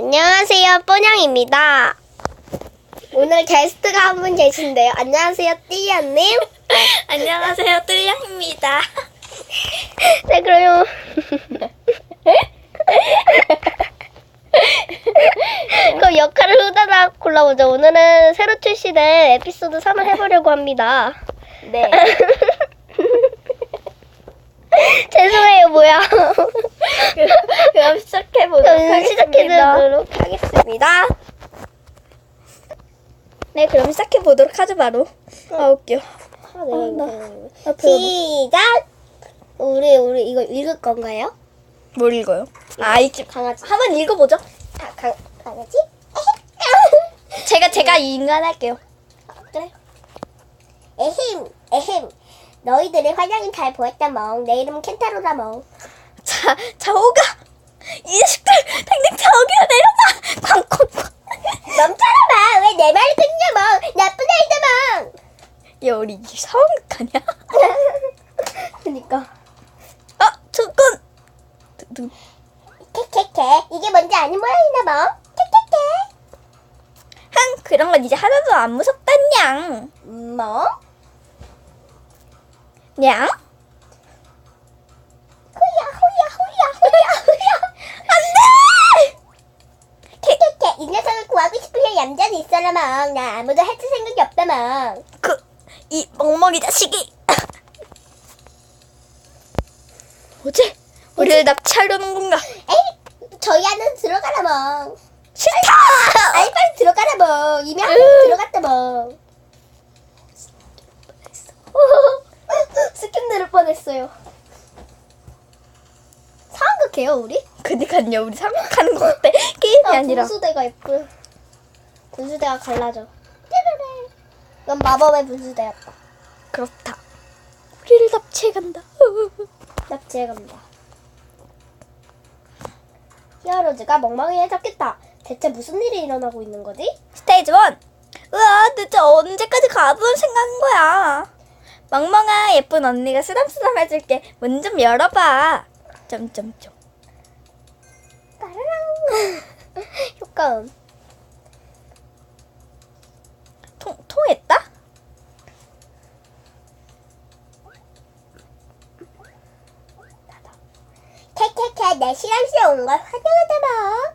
안녕하세요, 뽀냥입니다. 오늘 게스트가 한 분 계신데요. 안녕하세요, 띠아님. 안녕하세요, 뜰량입니다. 네, 그러면. 그럼 역할을 후다닥 골라보죠. 오늘은 새로 출시된 에피소드 3을 해보려고 합니다. 네. 죄송해요, 뭐야. 그럼 시작해보도록 그럼 하겠습니다. 시작해보도록 하겠습니다. 네, 그럼 시작해보도록 하죠, 바로. 아, 웃겨. 아, 네, 나- 네. 아. 시작! 우리, 우리 이거 읽을 건가요? 뭘 읽어요? 아, 읽지. 강아지. 한번 읽어보죠. 아, 강, 강아지? 제가, 제가 인간 할게요. 그래. 에힘, 에힘. 너희들의 화장이 잘 보였다 멍. 내 이름은 켄타로다 멍. 자, 자오가! 이 자식들! 댕댕 자오기로 내려놔! 쾅쾅쾅! 멈춰라 왜내 말을 끊냐 멍. 나쁜 아이다 멍. 야, 우리 이게 상황극 아니야? 그니까. 아, 잠깐! 두- 두- 캐캐캐. 이게 뭔지 아는 모양이다 멍. 캐캐캐. 흥, 그런 건 이제 하나도 안 무섭다냥. 멍? 냥? 후야 후야 후야 후야 후야. 안 돼! 캐캐캐. 이 녀석을 구하고 싶으면 얌전히 있어라 멍. 나 아무도 해줄 생각이 없다 멍. 그, 이 멍멍이 자식이! 어제 우리를 납치하려는 건가? 에이, 저희 안은 들어가라 멍. 싫다! 아이 빨리 들어가라 뭐 이미 한 으. 번 들어갔다 뭐 누를 뻔했어요 상극해요 우리? 그니까요, 우리 상극하는 것 같아. 게임이 아, 아니라. 분수대가 있고 분수대가 갈라져 띠르르. 이건 마법의 분수대였다 그렇다. 우리를 납치해간다. 납치해 갑니다 히어로즈가 멍멍이를 잡겠다 대체 무슨 일이 일어나고 있는 거지? 스테이지 1! 으아, 대체 언제까지 가볼 생각인 거야? 멍멍아, 예쁜 언니가 쓰담쓰담 해줄게. 문 좀 열어봐. 점점점. 따라랑 효과음 통, 통했다? 캐캐캐 내 실험실에 온 걸 환영하다 뭐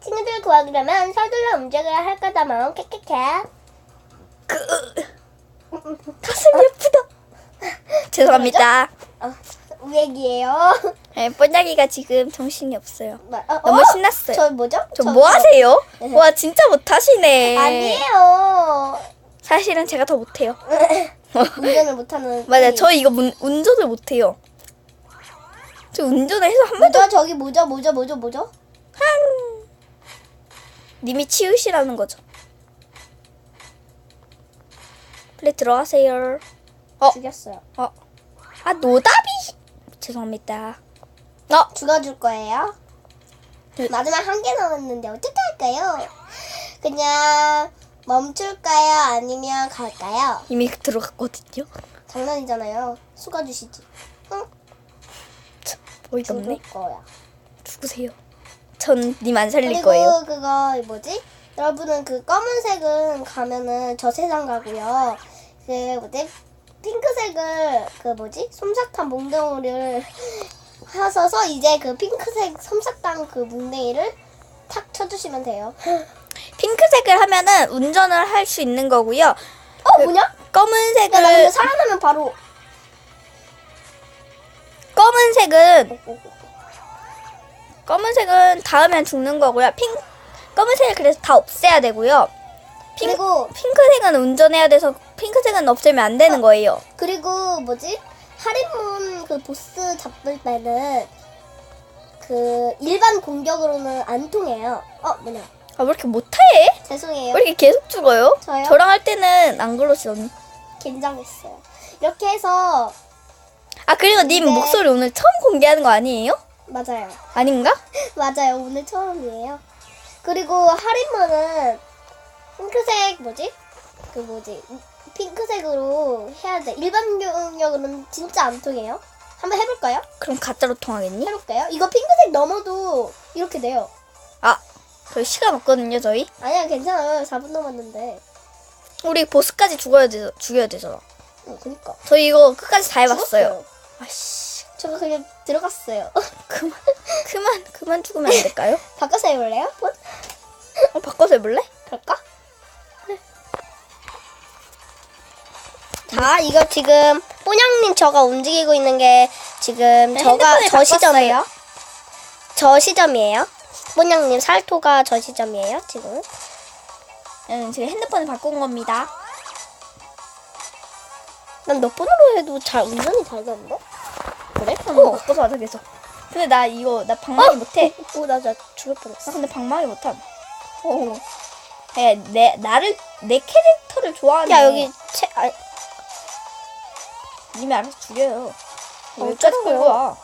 친구들 구하려면 서둘러 움직여야 할 거다 뭐 캐캐캐 그, 가슴이 아프다. 죄송합니다. 어, 우액이에요 네, 뽀냥이가 지금 정신이 없어요. 뭐, 어, 너무 어? 신났어요. 저 뭐죠? 저 저- 뭐 저- 하세요? 네. 와, 진짜 못하시네. 아니에요 사실은 제가 더 못해요. 운전을 못하는 맞아요. 이- 저 이거 문, 운전을 못해요. 저 운전을 해서 한 번도 뭐죠 저기 뭐죠 뭐죠 뭐죠 뭐죠 한 님이 치우시라는 거죠. 빨리 들어가세요. 어, 죽였어요 어, 아 노답이 죄송합니다. 어, 죽어줄 거예요 네. 마지막 한 개 남았는데 어떻게 할까요? 그냥 멈출까요? 아니면 갈까요? 이미 들어갔거든요. 장난이잖아요 수가 주시지 응? 어이가 없네. 죽을 거야 누구세요? 전 님 안 살릴 그리고 거예요. 그거 뭐지? 여러분은 그 검은색은 가면은 저 세상 가고요. 그 뭐지? 핑크색을 그 뭐지? 솜사탕 몽덩이를 하셔서 이제 그 핑크색 솜사탕 그 몽덩이를 탁 쳐주시면 돼요. 핑크색을 하면은 운전을 할 수 있는 거고요. 어 뭐냐? 야, 나 검은색을 살아나면 바로 검은색은 검은색은 닿으면 죽는 거고요. 핑 검은색을 그래서 다 없애야 되고요. 핑, 그리고 핑크색은 운전해야 돼서 핑크색은 없애면 안 되는 거예요. 그리고 뭐지? 할인문 그 보스 잡을 때는 그 일반 공격으로는 안 통해요. 어 뭐냐? 아, 왜 이렇게 못해? 죄송해요. 왜 이렇게 계속 죽어요? 저요? 저랑 할 때는 안 그러시더니. 긴장했어요. 이렇게 해서 아, 그리고 님 네. 목소리 오늘 처음 공개하는 거 아니에요? 맞아요. 아닌가? 맞아요. 오늘 처음이에요. 그리고 할인문은 핑크색 뭐지? 그 뭐지? 핑크색으로 해야 돼. 일반 경력으로는 진짜 안 통해요. 한번 해볼까요? 그럼 가짜로 통하겠니? 해볼까요? 이거 핑크색 넘어도 이렇게 돼요. 아, 저희 시간 없거든요, 저희. 아니야 괜찮아요. 4분 남았는데. 우리 보스까지 죽어야 되, 죽여야 되잖아. 어, 그니까. 저희 이거 끝까지 다 해봤어요. 아씨, 저거 그냥 들어갔어요. 그만, 그만, 그만 죽으면 안 될까요? 바꿔서 해볼래요? 뭐? 어, 바꿔서 해볼래? 그럴까? 자, 이거 지금 뽀냥님 저가 움직이고 있는 게 지금 네, 저가 저 시점이에요. 저 시점이에요. 뽀냥님 살토가 저 시점이에요. 지금. 응, 지금 핸드폰을 바꾼 겁니다. 난 몇 번으로 해도 잘 운전이 잘 되는데? 그래? 그럼 바꿔서 하자 계속. 근데 나 이거 나 방망이 못해. 오, 나 진짜 죽을 나 뻔했어. 근데 방망이 못함. 오. 야, 내 나를 내 캐릭터를 좋아하네. 야, 여기 채, 아, 님이 알아서 죽여요. 어, 어쩌라고요? 끌고 와.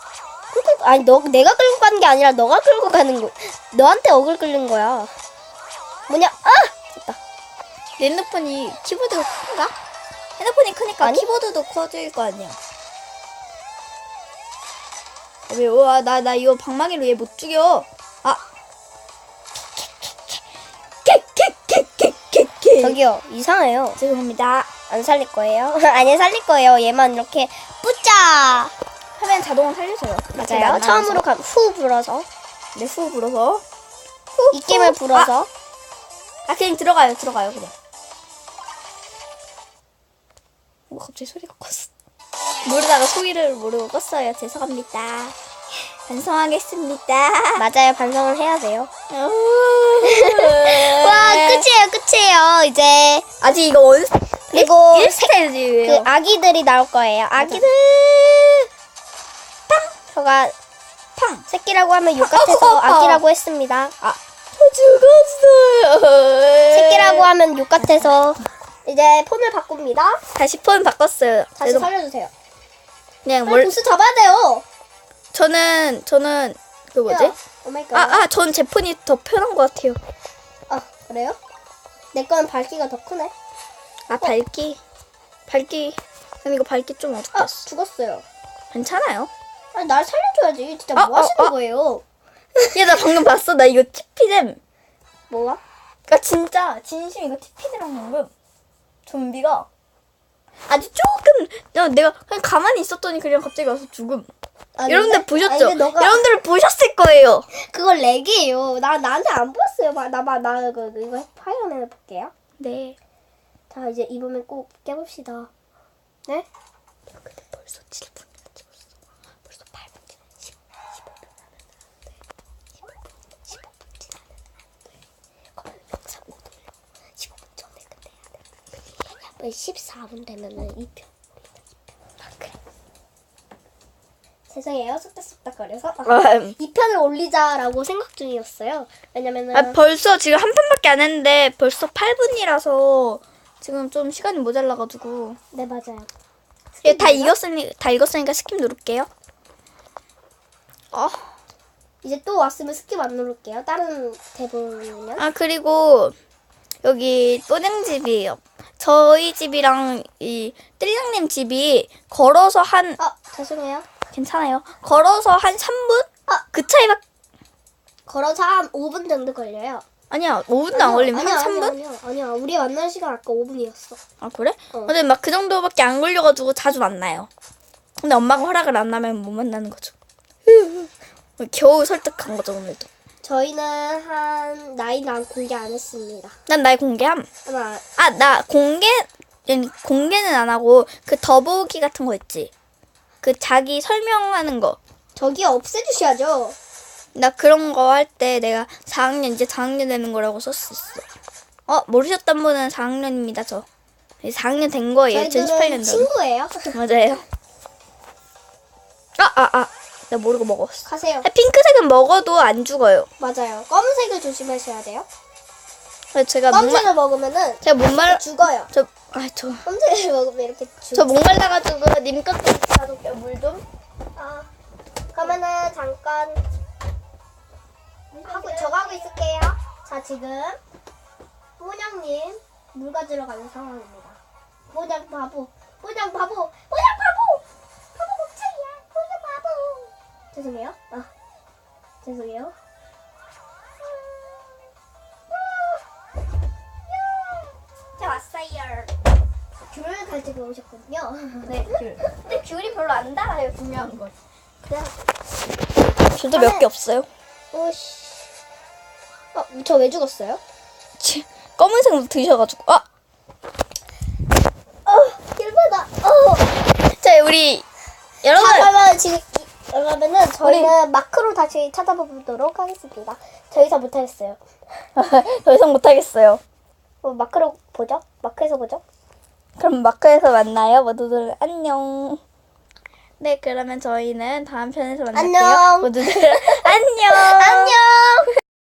끌고, 아니, 너, 내가 끌고 가는 게 아니라 너가 끌고 가는 거. 너한테 억을 끌린 거야. 뭐냐? 아! 됐다. 내 핸드폰이 키보드가 큰가? 핸드폰이 크니까 아니? 키보드도 커질 거 아니야. 왜, 와, 나, 나 이거 방망이로 얘 못 죽여. 아. 저기요, 이상해요. 죄송합니다. 안 살릴 거예요? 아니, 살릴 거예요. 얘만 이렇게 뿌짜! 화면 자동으로 살려줘요. 맞아요. 처음으로 가, 후 불어서. 내후 불어서. 입김을 불어서. 아, 그냥 들어가요, 들어가요, 그냥. 뭐 갑자기 소리가 컸어. 모르다가 소리를 모르고 껐어요. 죄송합니다. 반성하겠습니다. 맞아요. 반성을 해야 돼요. 와, 와, 끝이에요. 끝이에요. 이제. 아직 이거 원 그리고 1스테이지예요. 그 아기들이 나올 거예요. 아기들! 팡! 저가 팡! 새끼라고 하면 욕 같아서 어, 어, 어. 아기라고 했습니다. 아, 저 죽었어요. 새끼라고 하면 욕 같아서 이제 폰을 바꿉니다. 다시 폰 바꿨어요. 다시 그래도 살려주세요. 그냥 빨리 월 보스 잡아야 돼요. 저는 저는 그 뭐지? 오마이갓. 아, 아, 전 제 폰이 더 편한 것 같아요. 아, 그래요? 내건 밝기가 더 크네. 아, 밝기. 밝기. 근데 이거 밝기 좀 아, 어둡겠어. 죽었어요. 괜찮아요. 아니, 날 살려줘야지. 진짜 아, 뭐 아, 하시는 아. 거예요? 얘, 나 방금 봤어. 나 이거 TP잼. 뭐야? 그니까 진짜, 진심 이거 TP잼랑 방금. 좀비가. 아주 조금, 야, 내가 그냥 가만히 있었더니 그냥 갑자기 와서 죽음. 아닌데? 여러분들 보셨죠? 아니, 근데 너가 여러분들 보셨을 거예요. 그걸 렉이에요. 나 나한테 안 보였어요. 봐, 나 봐, 나 그, 그, 이거 파이어맨 해볼게요. 네. 자, 이제 이번엔 꼭 깨봅시다. 네? 근데 벌써 7분이나 찍었어. 벌써 8분 지났 15분 지났는데. 15분, 15분 지났는데. 그러면 영상 못 올려. 15분 전에 끝내야 돼. 14분 되면은 2편. 아, 그래. 죄송해요. 쏙닥쏙닥거려서. 아, 아, 2편을 올리자라고 생각 중이었어요. 왜냐면은 아, 벌써 지금 한 판밖에 안 했는데 벌써 8분이라서 지금 좀 시간이 모자라가지고. 네 맞아요. 예, 다 익었으니 다 익었으니까 스킵 누를게요. 어. 이제 또 왔으면 스킵 안 누를게요. 다른 대본이면. 아 그리고 여기 또냥 집이에요. 저희 집이랑 이 뜰량님 집이 걸어서 한아 죄송해요. 괜찮아요. 걸어서 한 3분? 아. 그 차이밖 걸어서 한 5분 정도 걸려요. 아니야. 5분도 안 걸리면 한 3분? 아니야, 아니야, 아니야. 우리 만난 시간 아까 5분이었어. 아 그래? 어. 근데 막 그 정도밖에 안 걸려가지고 자주 만나요. 근데 엄마가 허락을 안 하면 못 만나는 거죠. 겨우 설득한 거죠 오늘도. 저희는 한 나이는 안 공개 안 했습니다. 난 나의 공개함. 하나 아나 공개 아니, 공개는 안 하고 그 더보기 같은 거 있지. 그 자기 설명하는 거. 저기 없애주셔야죠. 나 그런 거 할 때 내가 4학년 이제 4학년 되는 거라고 썼었어. 어 모르셨던 분은 4학년입니다 저. 4학년 된 거예요. 저희들은 2018년도. 친구예요. 맞아요. 아, 아, 아. 나 모르고 먹었어. 가세요. 아, 핑크색은 먹어도 안 죽어요. 맞아요. 검은색을 조심하셔야 돼요. 근데 제가 검은색을 먹으면은 제가 목말, 죽어요. 저, 아, 저, 검은색을 먹으면 이렇게 죽. 저 목말라가지고 님 것도 사줄게요, 물 좀. 아, 그러면은 잠깐 하고 저거 하고 있을게요. 자 지금 호냥님 물 가지러 가는 상황입니다. 호냥 바보, 호냥 바보, 호냥 바보, 바보 목청이야, 호냥 바보. 죄송해요. 아 죄송해요. 자 왔어요. 귤 가지고 오셨군요. 네, 귤. 근데 귤이 별로 안 달아요, 중요한 건. 그래. 저도 몇 개 없어요. 오씨. 어, 저 왜 죽었어요? 치, 검은색 드셔가지고. 아! 어, 길바다. 어. 자, 우리, 여러분! 자, 그러면 지금 이- 그러면은 저희는 마크로 다시 찾아보도록 하겠습니다. 저 이상 못하겠어요. 더 이상 못하겠어요. 어, 마크로 보죠? 마크에서 보죠? 그럼 마크에서 만나요. 모두들 안녕. 네, 그러면 저희는 다음 편에서 만날게요. 안녕. 모두들 안녕. 안녕!